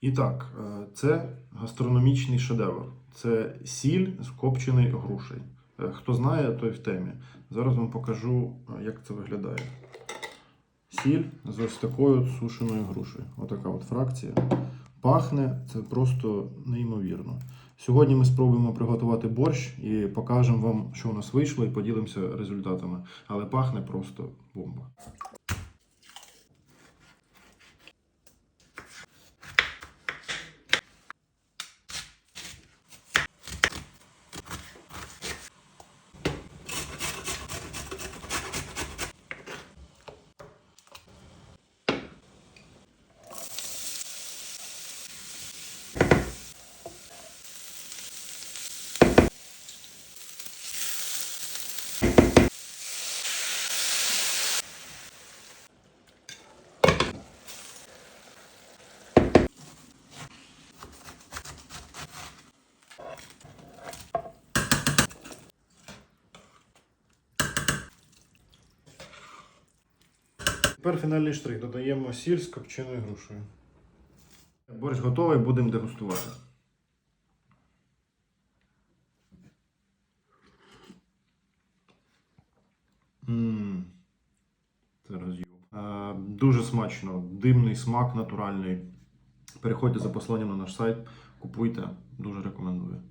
І так, е, це гастрономічний шедевр. Це сіль з копченої грушею. Е, Хто знає, той в темі. Зараз вам покажу, е, як це виглядає. Сіль з ось такою сушеною грушею. Отака от фракція. Пахне це просто неймовірно. Сьогодні ми спробуємо приготувати борщ і покажемо вам, що у нас вийшло, і поділимося результатами. Але пахне просто бомба. Тепер фінальний штрих. Додаємо сіль з копченою грушею. Борщ готовий, будемо дегустувати. Це роз'їв. Е, Дуже смачно, димний смак натуральний. Переходьте за посиланням на наш сайт, купуйте, дуже рекомендую.